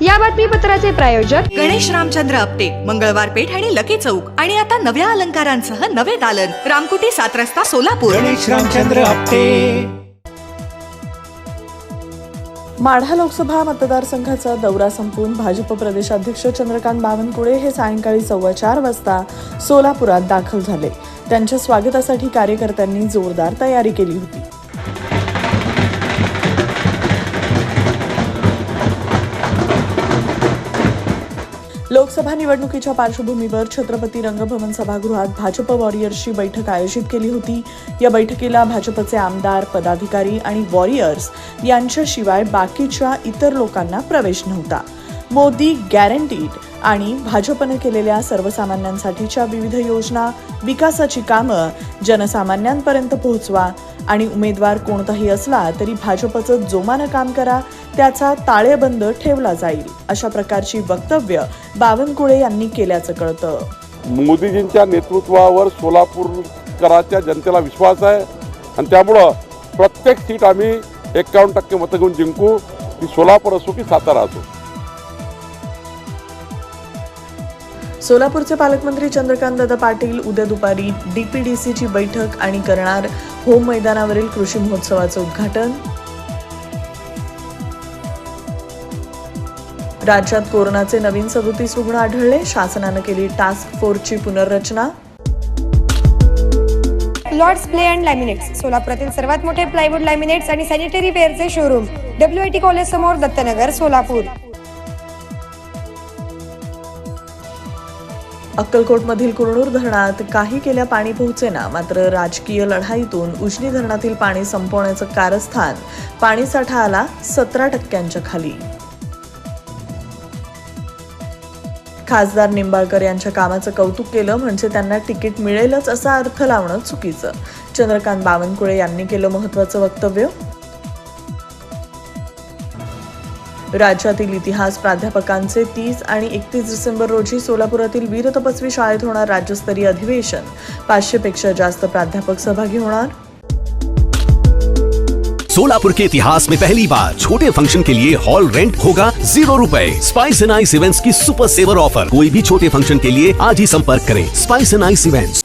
या बातमीपत्राचे प्रायोजक गणेश रामचंद्र आपटे मंगळवार पेठ आणि लकी चौक. आणि आता नव्या अलंकारांसह नवे दालन. रामकुटी सात रस्ता सोलापूर. गणेश रामचंद्र आपटे. माढा लोकसभा मतदारसंघाचा दौरा संपवून भाजप प्रदेशाध्यक्ष चंद्रकांत बावनकुळे हे सायंकाळी सव्वा चार वाजता सोलापुरात दाखल झाले. त्यांच्या स्वागतासाठी कार्यकर्त्यांनी जोरदार तयारी केली होती. लोकसभा निवडणुकीच्या पार्श्वभूमीवर छत्रपती रंगभवन सभागृहात भाजप वॉरियर्सची बैठक आयोजित केली होती. या बैठकीला भाजपचे आमदार पदाधिकारी आणि वॉरियर्स यांच्याशिवाय बाकीच्या इतर लोकांना प्रवेश नव्हता. मोदी गॅरंटीड आणि भाजपनं केलेल्या सर्वसामान्यांसाठीच्या विविध योजना विकासाची कामं जनसामान्यांपर्यंत पोहोचवा आणि उमेदवार कोणताही असला तरी भाजपचं जोमानं काम करा त्याचा ताळेबंद ठेवला जाईल अशा प्रकारची वक्तव्य बावनकुळे यांनी केल्याचं कळतं. मोदीजींच्या नेतृत्वावर सोलापूरकराच्या जनतेला विश्वास आहे आणि त्यामुळं प्रत्येक सीट आम्ही एक्कावन्न टक्के मतं घेऊन जिंकू ती सोलापूर असो की सातारा असो. सोलापूरचे पालकमंत्री चंद्रकांतदादा पाटील उद्या दुपारी डीपीडीसीची बैठक आणि करणार होम मैदानावरील कृषी महोत्सवाचं उद्घाटन. राज्यात कोरोनाचे नवीन सदोतीस रुग्ण आढळले शासनानं केली टास्क फोर्सची पुनर्रचना. लॉर्ड्स प्ले अँड लॅमिनेट्स सोलापुरातील सर्वात मोठे प्लायवूड लॅमिनेट्स आणि sanitary वेअरचे showroom W I T college समोर दत्तनगर सोलापूर. अक्कलकोटमधील कुरणूर धरणात काही केल्या पाणी पोहोचेना मात्र राजकीय लढाईतून उजनी धरणातील पाणी संपवण्याचं कारस्थान पाणीसाठा आला सतरा टक्क्यांच्या खाली. खासदार निंबाळकर यांच्या कामाचं कौतुक केलं म्हणजे त्यांना तिकीट मिळेलच असा अर्थ लावणं चुकीचं. चंद्रकांत बावनकुळे यांनी केलं महत्वाचं वक्तव्य. राज्यातील इतिहास प्राध्यापकांचे तीस आणि एकतीस डिसेंबर रोजी सोलापुरातील वीर तपस्वी शाळेत होणार राज्यस्तरीय अधिवेशन. पाचशेपेक्षा जास्त प्राध्यापक सहभागी होणार. सोलापुर के इतिहास में पहली बार छोटे फंक्शन के लिए हॉल रेंट होगा जीरो रूपए. स्पाइस एंड आइस इवेंट्स की सुपर सेवर ऑफर कोई भी छोटे फंक्शन के लिए आज ही संपर्क करें. Spice and ice events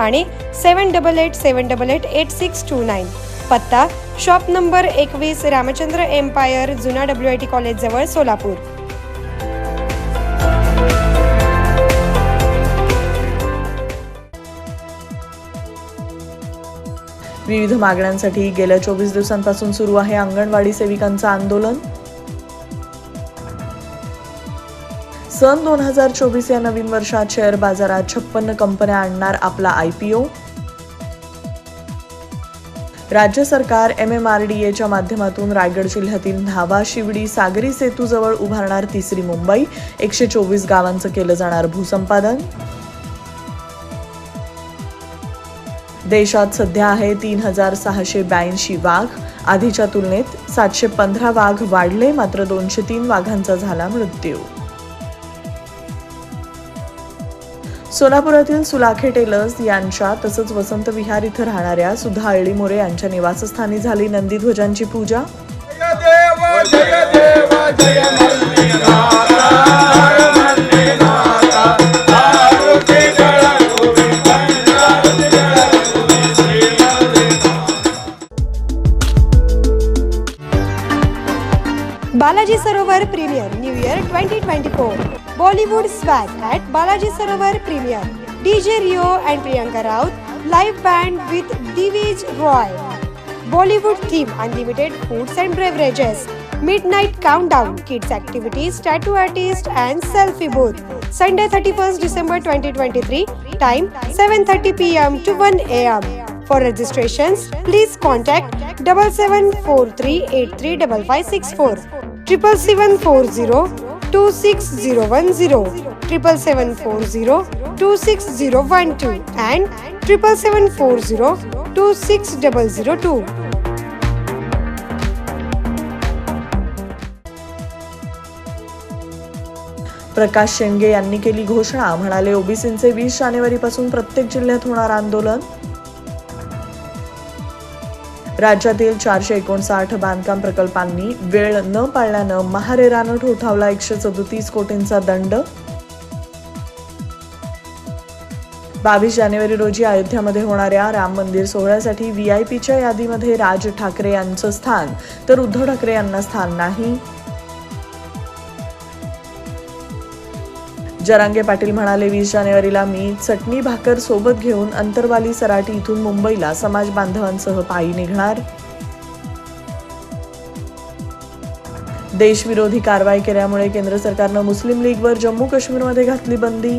आणि seven double eight seven double eight eight six two nine. पत्ता शॉप नंबर एकवीस रामचंद्र एम्पायर जुना डब्ल्यू आय टी कॉलेजजवळ सोलापूर. विविध मागण्यांसाठी गेल्या चोवीस दिवसांपासून सुरू आहे अंगणवाडी सेविकांचं आंदोलन. सन दोन हजार चोवीस या नवीन वर्षात शेअर बाजारात छप्पन्न कंपन्या आणणार आपला आयपीओ राज्य सरकार एम एम आर डी एच्या माध्यमातून रायगड जिल्ह्यातील न्हावा शिवडी सागरी सेतूजवळ उभारणार तिसरी मुंबई. एकशे चोवीस गावांचं केलं जाणार भूसंपादन. देशात सध्या आहे तीन हजार सहाशे ब्याऐंशी वाघ. आधीच्या तुलनेत सातशे पंधरा वाघ वाढले मात्र दोनशे तीन वाघांचा झाला मृत्यू. सोलापुरातील सुलाखे टेलर्स यांच्या तसंच वसंत विहार इथं राहणाऱ्या सुधा अळीमोरे यांच्या निवासस्थानी झाली नंदीध्वजांची पूजा. Balaji Year 2024. Bollywood Swag at Balaji Sarovar premiere. DJ Rio and Priyanka Raut live band with Divij Roy. Bollywood theme unlimited foods and beverages. Midnight countdown, kids activities, tattoo artist and selfie booth. Sunday 31st December 2023, time 7:30 p.m. to 1 a.m. For registrations, please contact 7743835564. Triple seven four zero two six zero one zero triple seven four zero two six zero one two and triple seven four zero two six double zero two Prakash Shenge यांनी केली घोषणा म्हणाले ओबीसींचे वीस जानेवारीपासून प्रत्येक जिल्ह्यात होणार आंदोलन. राज्यातील चारशे एकोणसाठ बांधकाम प्रकल्पांनी वेळ न पाळल्यानं महारेरानं ठोठावला एकशे सदोतीस कोटींचा दंड. बावीस जानेवारी रोजी अयोध्यामध्ये होणाऱ्या राम मंदिर सोहळ्यासाठी व्हीआयपीच्या यादीमध्ये राज ठाकरे यांचं स्थान. तर उद्धव ठाकरे यांना स्थान नाही. जरांगे पाटील म्हणाले वीस जानेवारीला मी चटणी भाकर सोबत घेऊन अंतरवाली सराटी इथून मुंबईला समाज बांधवांसह पायी निघणार. देशविरोधी कारवाई केल्यामुळे केंद्र सरकारनं मुस्लिम लीगवर जम्मू काश्मीरमध्ये घातली बंदी.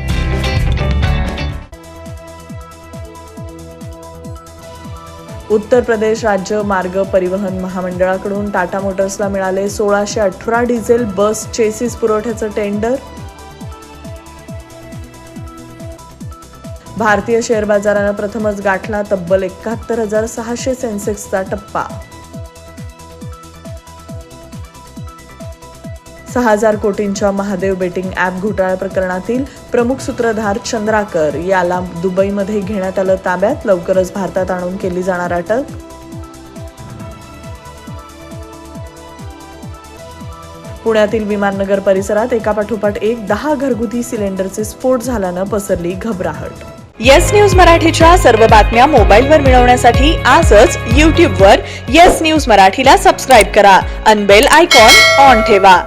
उत्तर प्रदेश राज्य मार्ग परिवहन महामंडळाकडून टाटा मोटर्सला मिळाले सोळाशे अठरा डिझेल बस चेसिस पुरवठ्याचं टेंडर. भारतीय शेअर बाजारानं प्रथमच गाठला तब्बल एकाहत्तर हजार सहाशे सेन्सेक्सचा टप्पा. सहा हजार कोटींच्या महादेव बेटिंग ॲप घोटाळा प्रकरणातील प्रमुख सूत्रधार चंद्राकर याला दुबईमध्ये घेण्यात आलं ताब्यात. लवकरच भारतात आणून केली जाणार अटक. पुण्यातील विमाननगर परिसरात एका पाठोपाठ एक दहा घरगुती सिलेंडरचे स्फोट झाल्यानं पसरली घबराहट. येस न्यूज मराठीच्या सर्व बातम्या मोबाईलवर मिळवण्यासाठी आजच यूट्यूबवर येस न्यूज मराठीला सबस्क्राईब करा. अनबेल आयकॉन ऑन ठेवा.